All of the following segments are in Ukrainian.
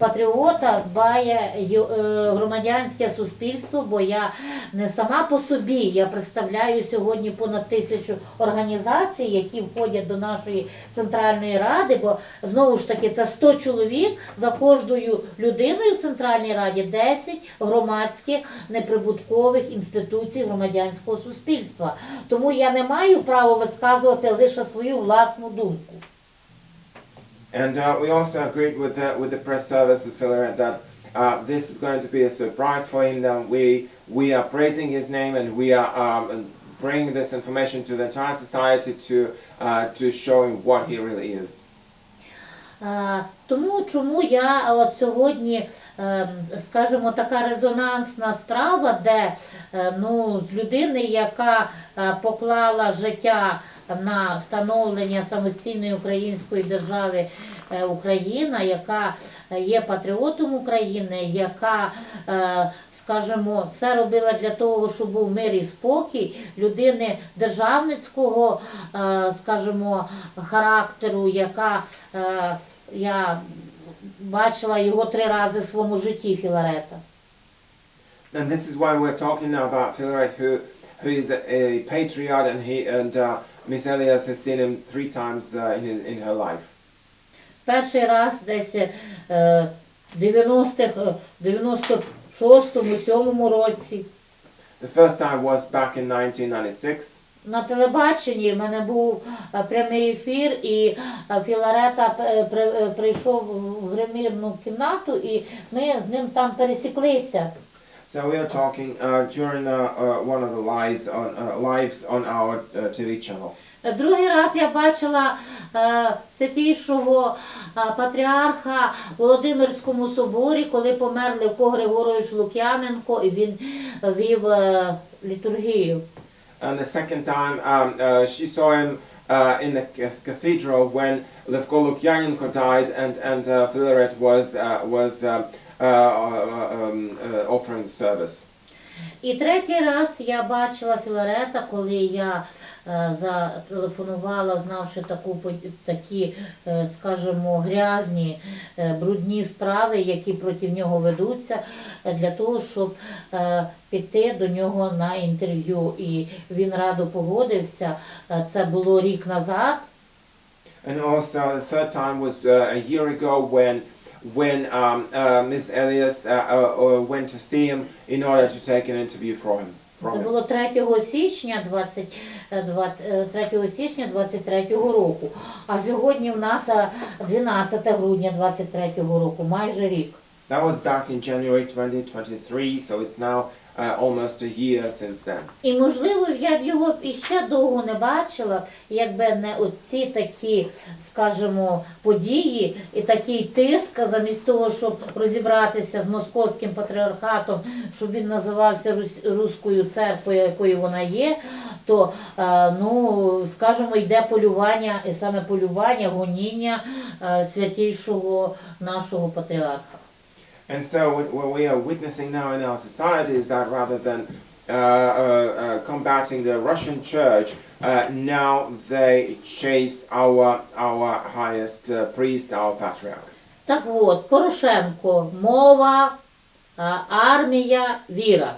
патріота дбає е, громадянське суспільство, бо я не сама по собі. Я представляю сьогодні понад тисячу організацій, які входять до нашої центральної ради. Бо знову ж таки це 100 чоловік за кожною людиною в центральній раді 10 громадських неприбуткових інституцій громадянського суспільства. Тому я не маю права висказувати лише свою власну думку. And uh, we also agreed with the, with the press service affiliate that uh, this is going to be a surprise for him. That we we are praising his name and we are um, bringing this information to the entire society to uh, to show him what he really is. Е, Тому чому я от сьогодні, е, скажімо, така резонансна справа, де е, ну, з людини, яка е, поклала життя на встановлення самостійної української держави е, Україна, яка е, є патріотом України, яка, е, скажімо, все робила для того, щоб був мир і спокій, людини державницького, скажімо, характеру, яка я бачила його три рази в своєму житті Філарета. And this is why we're talking now about Philaret, who who is a, a patriot, and he and uh, Miss Elias has seen him three times uh, in his, in her life. Перший раз десь в 90-х, е, 96-му, 7-му році. The first time was back in 1996. На телебаченні в мене був е, прямий ефір, і е, Філарета е, прийшов в гримірну кімнату, і ми з ним там пересіклися. So we are talking uh, during uh, uh, one of the lives on uh, lives on our uh, TV channel. Другий раз я бачила е, святійшого е, патріарха в Володимирському соборі, коли помер Левко Григорович Лук'яненко, і він вів е, літургію. And the second time, um, uh, she saw him uh, in the ca- cathedral when Levko Lukyanenko died, and and uh, Filaret was uh, was uh, uh, um, uh, offering service. І третій раз я бачила Філарета, коли я е, зателефонувала, знавши таку такі, е, скажімо, грязні, е, брудні справи, які проти нього ведуться, е, для того, щоб е, піти до нього на інтерв'ю. І він радо погодився. Е, Це було рік назад. And also the third time was a year ago when when um, uh, Miss Elias uh, uh, uh, went to see him in order to take an interview from him. Це him. було 3 січня 20, е, 20, е, 3 січня 23 року. А сьогодні в нас е, 12 грудня 23 року, майже рік. That was back in January 2023, so it's now uh, almost a year since then. І можливо, я б його іще довго не бачила, якби не оці такі, скажімо, події і такий тиск, замість того, щоб розібратися з московським патріархатом, щоб він називався Рус- Руською церквою, якою вона є, то е, ну, скажімо, йде полювання, і саме полювання, гоніння е, святійшого нашого патріарха. And so what, what we are witnessing now in our society is that rather than uh, uh, uh, combating the Russian church, uh, now they chase our, our highest uh, priest, our patriarch. Так от, Порошенко, мова, е, армія, віра.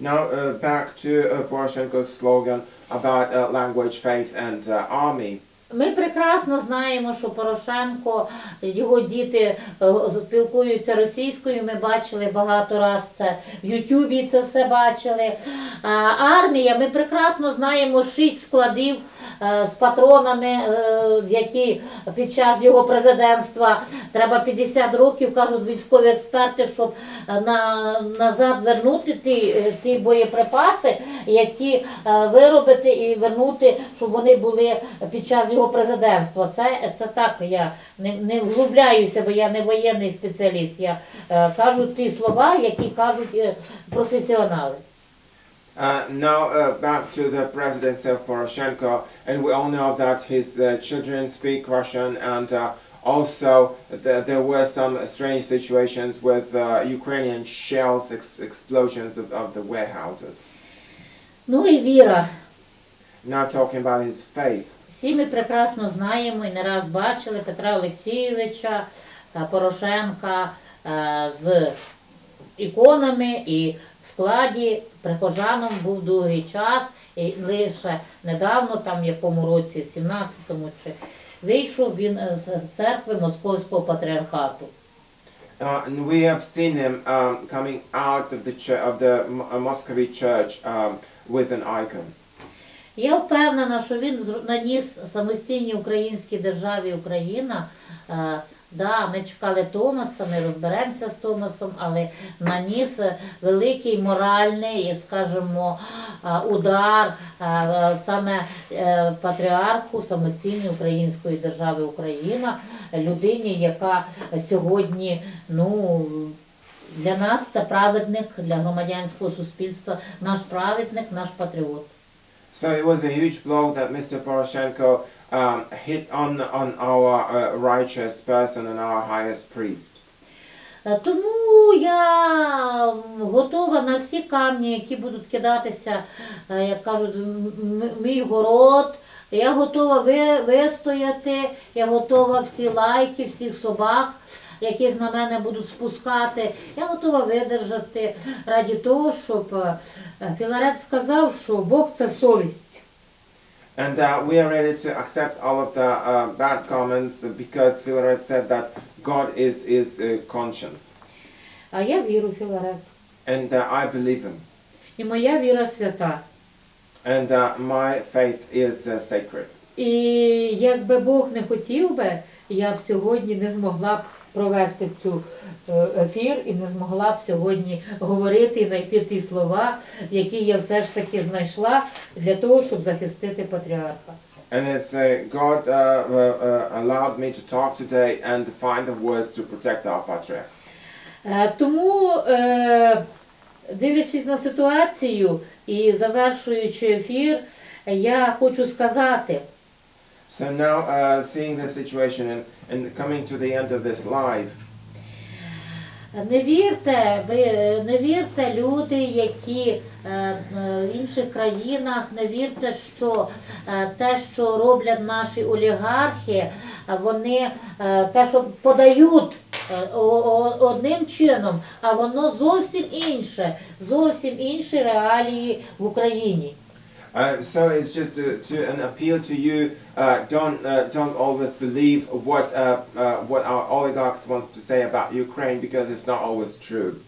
Now uh, back to uh, Poroshenko's slogan about uh, language, faith and uh, army. Ми прекрасно знаємо, що Порошенко, його діти е, спілкуються російською. Ми бачили багато раз це в Ютубі це все бачили. Армія, ми прекрасно знаємо шість складів з патронами, е, які під час його президентства треба 50 років, кажуть військові експерти, щоб е, на, назад вернути ті, е, ті боєприпаси, які е, виробити і вернути, щоб вони були під час його президентства. Це, це так, я не, не вглубляюся, бо я не воєнний спеціаліст. Я е, кажу ті слова, які кажуть е, професіонали. Uh, now uh, back to the presidency of Poroshenko, and we all know that his uh, children speak Russian, and uh, also th- there were some strange situations with uh, Ukrainian shells ex- explosions of, of the warehouses. Ну і віра. Now talking about his faith. Всі ми прекрасно знаємо і не раз бачили Петра Олексійовича, е, Порошенка е, з іконами і в складі прихожаном був довгий час, і лише недавно, там в якому році, в 17-му чи вийшов він з церкви Московського патріархату. Uh, and we have seen him um, coming out of the ch- of the uh, church um, with an icon. Я впевнена, що він наніс самостійній українській державі Україна. Да, ми чекали Томаса, ми розберемося з Томасом, але наніс е, великий моральний, скажімо, удар е, саме е, патріарху самостійної української держави Україна, людині, яка сьогодні, ну. Для нас це праведник, для громадянського суспільства, наш праведник, наш патріот. So it was a huge blow that Mr. Poroshenko um, hit on on our uh, righteous person and our highest priest. Е, Тому я готова на всі камні, які будуть кидатися, е, як кажуть, мій город. Я готова вистояти, я готова всі лайки, всіх собак, яких на мене будуть спускати. Я готова видержати раді того, щоб е, Філарет сказав, що Бог це совість. And uh, we are ready to accept all of the uh, bad comments because Philaret said that God is is uh, conscience, А я вірю в Філарет. and uh, I believe him, І моя віра свята. and uh, my faith is uh, sacred. І якби Бог не хотів би, я б сьогодні не змогла б провести цю е, ефір і не змогла б сьогодні говорити і знайти ті слова, які я все ж таки знайшла для того, щоб захистити патріарха. And it's uh, God uh, uh, uh, allowed me to talk today and to find the words to protect our patriarch. Е, Тому, е, дивлячись на ситуацію і завершуючи ефір, я хочу сказати, So now, uh, seeing the situation and, and coming to the end of this live, Не вірте, ви не вірте, люди, які е, в інших країнах, не вірте, що е, те, що роблять наші олігархи, вони е, те, що подають одним чином, а воно зовсім інше, зовсім інші реалії в Україні. Uh, so it's just to, to an appeal to you. Uh, don't uh, don't always believe what uh, uh, what our oligarchs wants to say about Ukraine because it's not always true.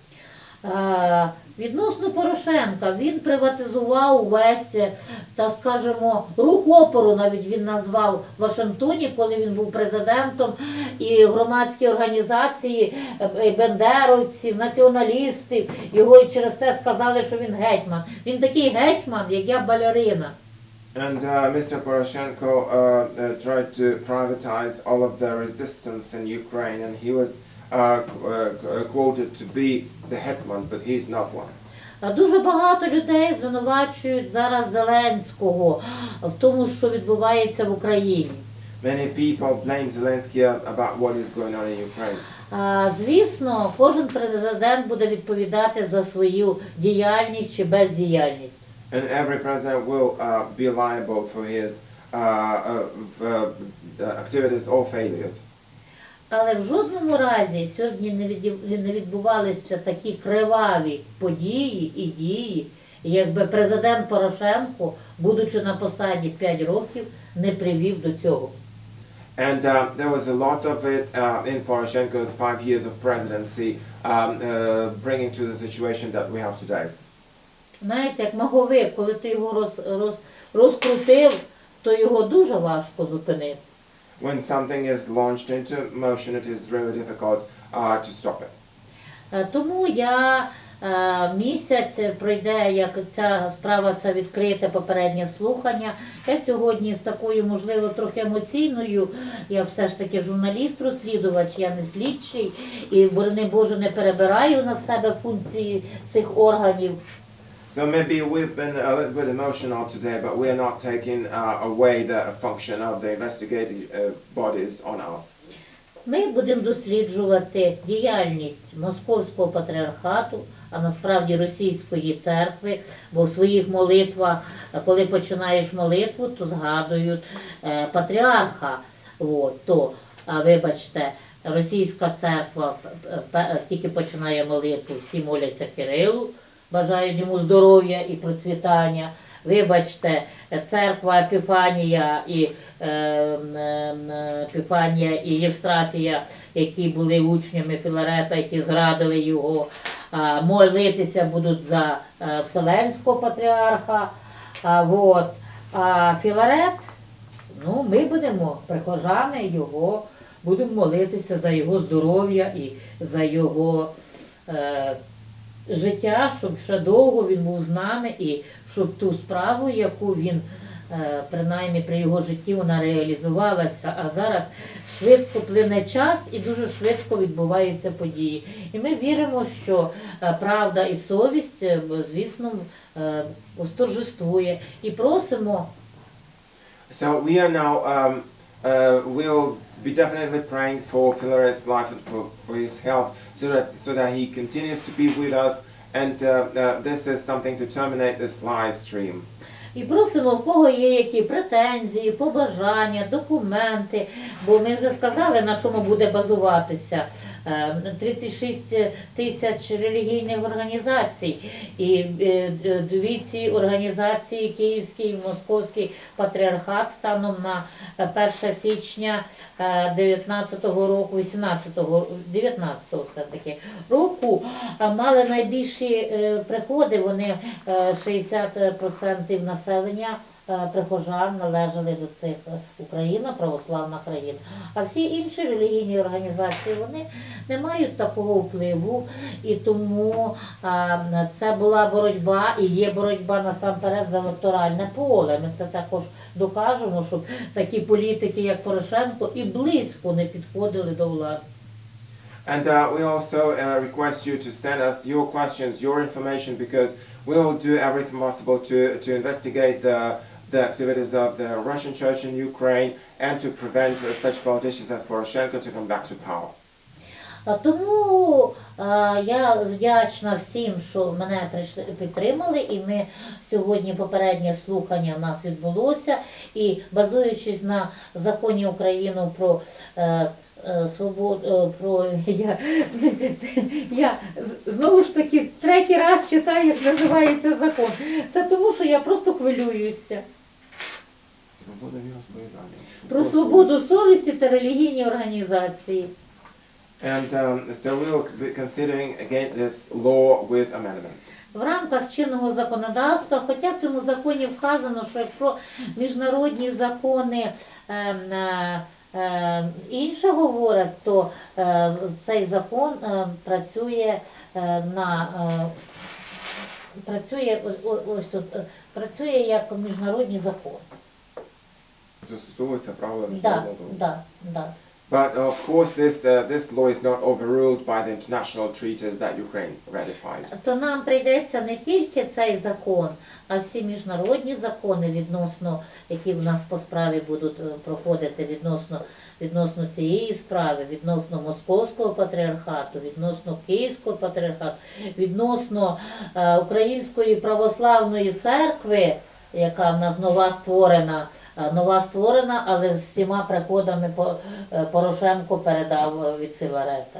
Відносно Порошенка він приватизував весь, е, та скажімо, рух опору навіть він назвав в Вашингтоні, коли він був президентом, і громадські організації е, е, бендеровців, націоналістів, його і через те сказали, що він гетьман. Він такий гетьман, як я балерина. And uh, Mr. Poroshenko uh, uh, tried to privatize all of the resistance in Ukraine, and he was uh, qu- uh, quoted to be the hetman, but he's not one. Дуже багато людей звинувачують зараз Зеленського в тому, що відбувається в Україні. Many people blame Zelensky about what is going on in Ukraine. А, Звісно, кожен президент буде відповідати за свою діяльність чи бездіяльність. And every president will uh, be liable for his uh, uh, v- uh, activities or failures. Але в жодному разі сьогодні не відбувалися такі криваві події і дії, якби президент Порошенко, будучи на посаді 5 років, не привів до цього. And uh, there was a lot of it uh, in Poroshenko's five years of presidency, um, uh, bringing to the situation that we have today. Знаєте, як маговик, коли ти його роз, роз, розкрутив, то його дуже важко зупинити. When something is launched into motion, it is really difficult uh, to stop it. Е, Тому я е, місяць пройде, як ця справа це відкрите попереднє слухання. Я сьогодні з такою, можливо, трохи емоційною. Я все ж таки журналіст-розслідувач, я не слідчий і борони Боже не перебираю на себе функції цих органів. So maybe we've been a little bit emotional today, but we are not taking uh, away the function of the investigative uh, bodies on us. Ми будемо досліджувати діяльність Московського патріархату, а насправді російської церкви, бо в своїх молитвах, е, коли починаєш молитву, то згадують е, патріарха. От, то, а, вибачте, російська церква п- п- тільки починає молитву, всі моляться Кирилу, бажають йому здоров'я і процвітання. Вибачте, церква Епіфанія і е, м, м, Епіфанія і Євстрафія, які були учнями Філарета, які зрадили його, молитися будуть за е, Вселенського патріарха. А, а Філарет, ну, ми будемо прихожани його, будемо молитися за його здоров'я і за його е, життя, щоб ще довго він був з нами і щоб ту справу, яку він е, принаймні при його житті вона реалізувалася, а зараз швидко плине час і дуже швидко відбуваються події. І ми віримо, що е, правда і совість, е, звісно, восторжествує. І просимо So we are now, um, uh, we'll be definitely praying for Philaret's life and for, for his health so that, so that he continues to be with us. And uh, uh, this is something to terminate this live stream. І просимо, в кого є які претензії, побажання, документи, бо ми вже сказали, на чому буде базуватися. Е, 36 тисяч релігійних організацій. І е, е, дві ці організації, Київський і Московський патріархат, станом на е, 1 січня 19-го року, 18-го, 19-го все-таки року, е, мали найбільші е, приходи. Вони е, 60% населення е, прихожан належали до цих е, Україна, православна країна. А всі інші релігійні організації вони не мають такого впливу, і тому а, це була боротьба і є боротьба насамперед за електоральне поле. Ми це також докажемо, щоб такі політики, як Порошенко, і близько не підходили до влади. And uh, we also uh, request you to send us your questions, your information, because we will do everything possible to, to investigate the, the activities of the Russian church in Ukraine and to prevent uh, such politicians as Poroshenko to come back to power. Тому я вдячна всім, що мене прийшли підтримали, і ми сьогодні попереднє слухання в нас відбулося. І базуючись на законі України про е, е, свободу, е, про я, я знову ж таки третій раз читаю, як називається закон. Це тому, що я просто хвилююся Свобода віросповідання. про свободу совісті та релігійні організації. And um, so we will be considering again this law with amendments. В рамках чинного законодавства, хоча в цьому законі вказано, що якщо міжнародні закони ем, е, е, інше говорять, то е, цей закон е, працює е, на е, працює о- о- ось тут е, працює як міжнародний закон. Застосовується правила міжнародного. да, да. But of course, this uh, this law is not overruled by the international treaties that Ukraine ratified. То нам прийдеться не тільки цей закон, а всі міжнародні закони відносно, які в нас по справі будуть е, проходити відносно, відносно цієї справи, відносно Московського патріархату, відносно Київського патріархату, відносно е, Української православної церкви, яка в нас нова створена. Е, Нова створена, але з всіма приходами е, Порошенко передав е, від Філарета.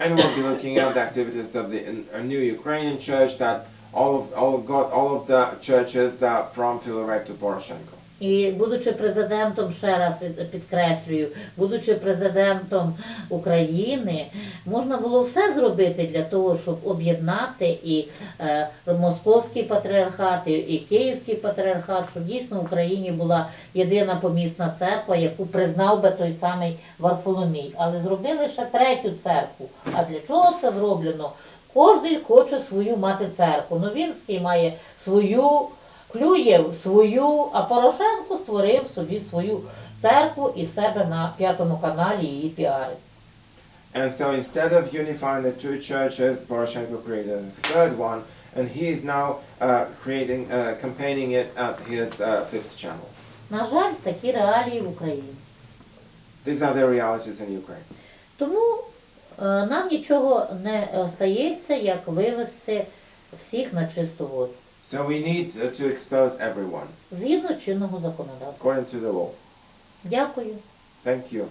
And we'll be looking at the activities of the uh, new Ukrainian church that all of all of God, all of the churches that from Filaret to Poroshenko. І будучи президентом, ще раз підкреслюю, будучи президентом України, можна було все зробити для того, щоб об'єднати і е, московський патріархат, і, київський патріархат, щоб дійсно в Україні була єдина помісна церква, яку признав би той самий Варфоломій. Але зробили ще третю церкву. А для чого це зроблено? Кожен хоче свою мати церкву. Новінський має свою. Клюєв свою, а Порошенко створив собі свою церкву і себе на п'ятому каналі її піарить. And so instead of unifying the two churches, Poroshenko created a third one, and he is now uh, creating, uh, campaigning it at his uh, fifth channel. На жаль, такі реалії в Україні. These are the realities in Ukraine. Тому е, нам нічого не остається, як вивести всіх на чисту воду. So we need uh, to expose everyone Згідно чинного законодавства. according to the law. Дякую. Thank you.